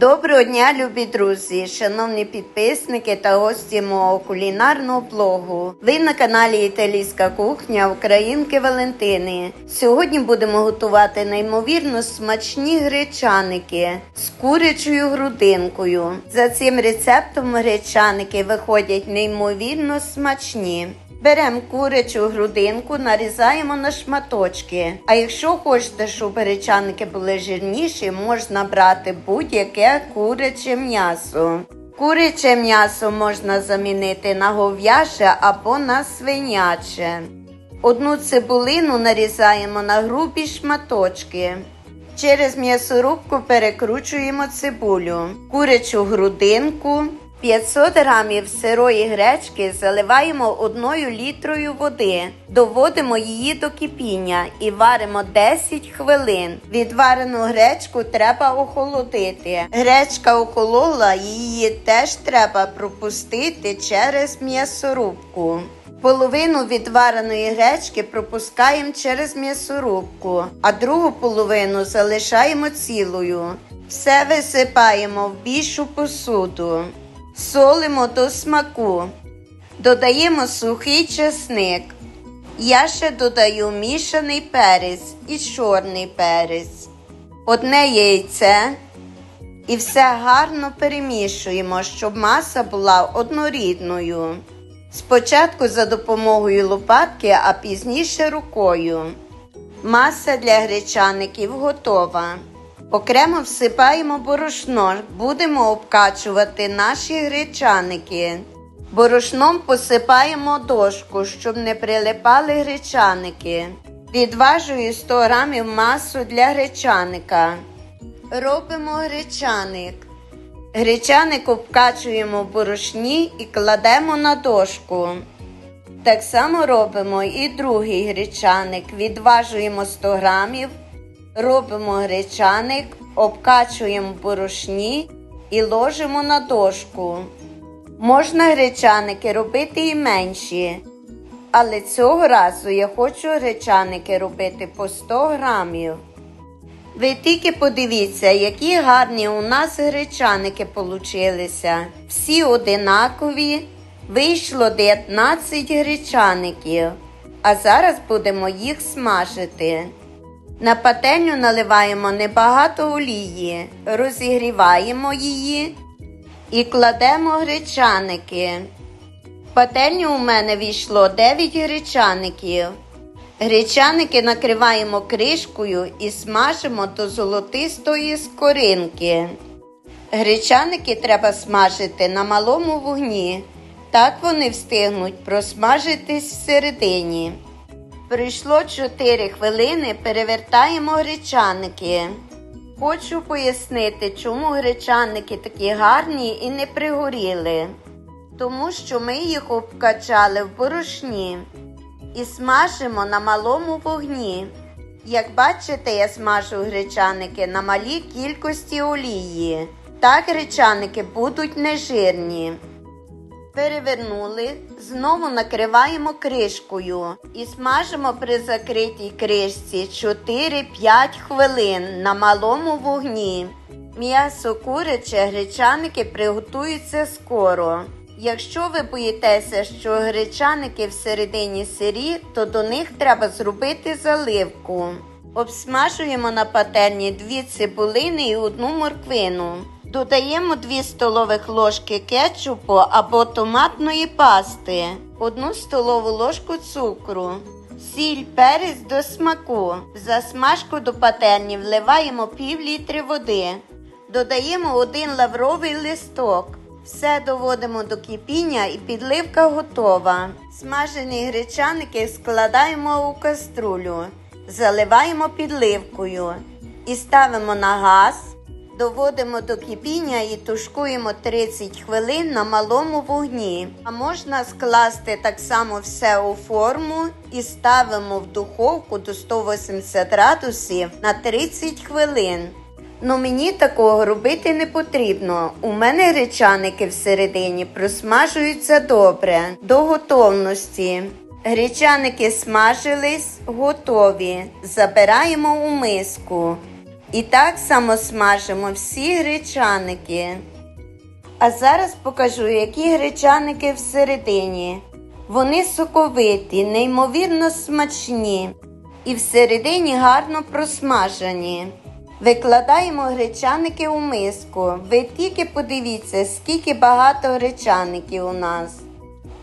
Доброго дня, любі друзі, шановні підписники та гості мого кулінарного блогу. Ви на каналі Італійська кухня Українки Валентини. Сьогодні будемо готувати неймовірно смачні гречаники з курячою грудинкою. За цим рецептом гречаники виходять неймовірно смачні. Беремо курячу грудинку, нарізаємо на шматочки. А якщо хочете, щоб гречаники були жирніші, можна брати будь-яке куряче м'ясо. Куряче м'ясо можна замінити на гов'яше або на свиняче. Одну цибулину нарізаємо на грубі шматочки. Через м'ясорубку перекручуємо цибулю, курячу грудинку. 500 грамів сирої гречки заливаємо одною літрою води, доводимо її до кипіння і варимо 10 хвилин. Відварену гречку треба охолодити. Гречка охолола, її теж треба пропустити через м'ясорубку. Половину відвареної гречки пропускаємо через м'ясорубку, а другу половину залишаємо цілою. Все висипаємо в більшу посуду. Солимо до смаку. Додаємо сухий чесник. Я ще додаю мішаний перець і чорний перець. Одне яйце. І все гарно перемішуємо, щоб маса була однорідною. Спочатку за допомогою лопатки, а пізніше рукою. Маса для гречаників готова. Окремо всипаємо борошно, будемо обкачувати наші гречаники. Борошном посипаємо дошку, щоб не прилипали гречаники. Відважую 100 грамів масу для гречаника. Робимо гречаник. Гречаник обкачуємо в борошні і кладемо на дошку. Так само робимо і другий гречаник. Відважуємо 100 грамів. Робимо гречаник, обкачуємо борошні і ложимо на дошку. Можна гречаники робити і менші, але цього разу я хочу гречаники робити по 100 грамів. Ви тільки подивіться, які гарні у нас гречаники получилися. Всі одинакові. Вийшло 19 гречаників. А зараз будемо їх смажити. На пательню наливаємо небагато олії, розігріваємо її і кладемо гречаники. В пательню у мене війшло 9 гречаників. Гречаники накриваємо кришкою і смажимо до золотистої скоринки. Гречаники треба смажити на малому вогні. Так вони встигнуть просмажитись всередині. Пройшло 4 хвилини, перевертаємо гречаники. Хочу пояснити, чому гречаники такі гарні і не пригоріли. Тому що ми їх обкачали в борошні і смажимо на малому вогні. Як бачите, я смажу гречаники на малій кількості олії. Так гречаники будуть нежирні. Перевернули, знову накриваємо кришкою і смажимо при закритій кришці 4-5 хвилин на малому вогні. М'ясо куряче гречаники приготуються скоро. Якщо ви боїтеся, що гречаники всередині сирі, то до них треба зробити заливку. Обсмажуємо на пательні 2 цибулини і одну морквину. Додаємо 2 столових ложки кетчупу або томатної пасти, 1 столову ложку цукру, сіль, перець до смаку. В засмажку до пательні вливаємо пів літри води. Додаємо один лавровий листок. Все доводимо до кипіння і підливка готова. Смажені гречаники складаємо у каструлю, заливаємо підливкою і ставимо на газ. Доводимо до кипіння і тушкуємо 30 хвилин на малому вогні. А можна скласти так само все у форму і ставимо в духовку до 180 градусів на 30 хвилин. Ну мені такого робити не потрібно. У мене гречаники всередині просмажуються добре до готовності. Гречаники смажились, готові. Забираємо у миску. І так само смажимо всі гречаники. А зараз покажу, які гречаники всередині. Вони соковиті, неймовірно смачні і всередині гарно просмажені. Викладаємо гречаники у миску. Ви тільки подивіться, скільки багато гречаників у нас.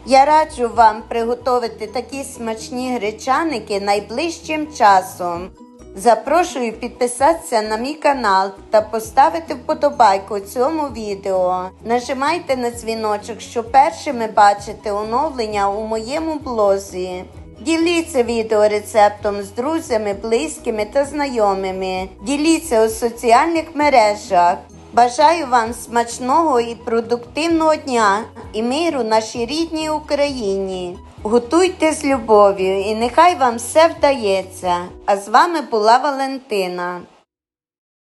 Я раджу вам приготувати такі смачні гречаники найближчим часом. Запрошую підписатися на мій канал та поставити вподобайку цьому відео. Нажимайте на дзвіночок, щоб першими бачити оновлення у моєму блозі. Діліться відеорецептом з друзями, близькими та знайомими. Діліться у соціальних мережах. Бажаю вам смачного і продуктивного дня і миру нашій рідній Україні. Готуйте з любов'ю і нехай вам все вдається. А з вами була Валентина.